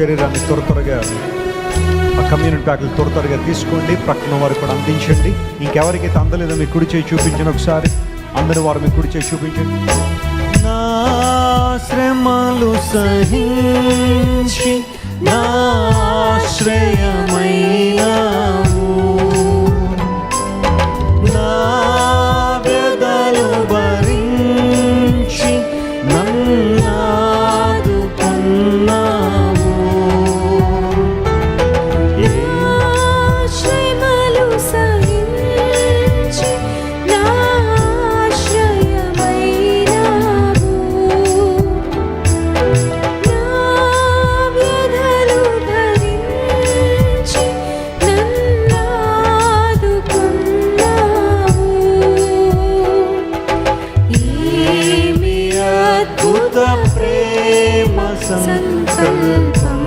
శరీరాన్ని త్వర త్వరగా ఆ కమ్యూనిటీ ప్యాకులు త్వర త్వరగా తీసుకోండి ప్రక్కన వారు కూడా అందించండి. ఇంకెవరికైతే అందలేదో మీ కుడి చేయి చూపించండి ఒకసారి. అందరి వారు మీ కుడి చేయి చూపించండి. నా శ్రమలు సహించి నా ఆశ్రయమైనావు. నా ప్రేమ సంకల్పం.